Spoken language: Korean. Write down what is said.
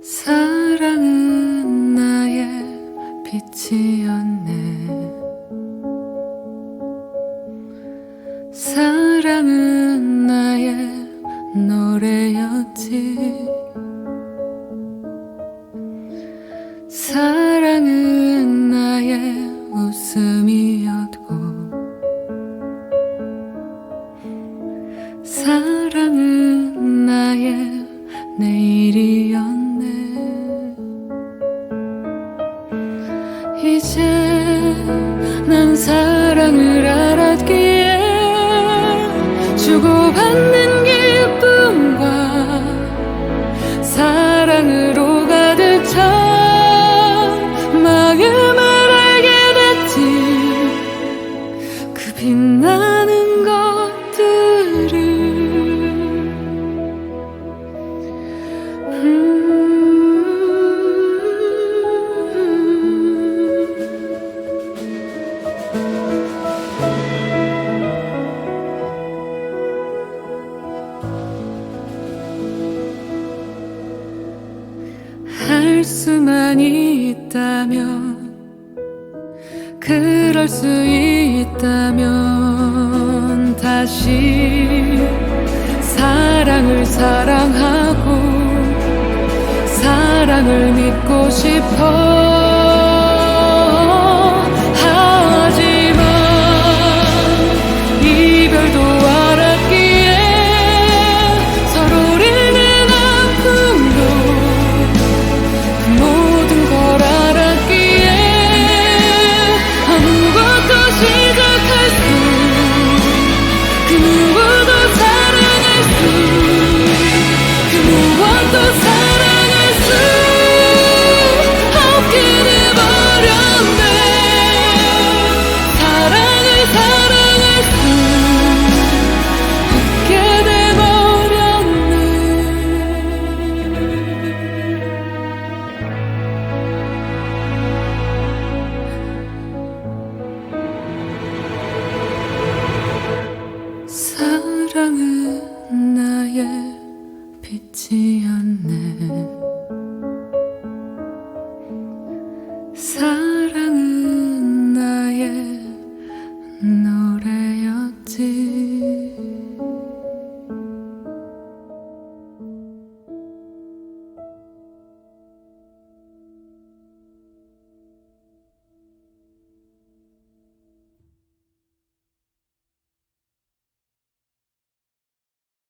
사랑은 나의 빛이었네. 사랑은 나의 노래였지. 사랑은 나의 웃음이었고 사랑 않는 수만 있다면 그럴 수 있다면 다시 사랑을 사랑하고 사랑을 믿고 싶어. 散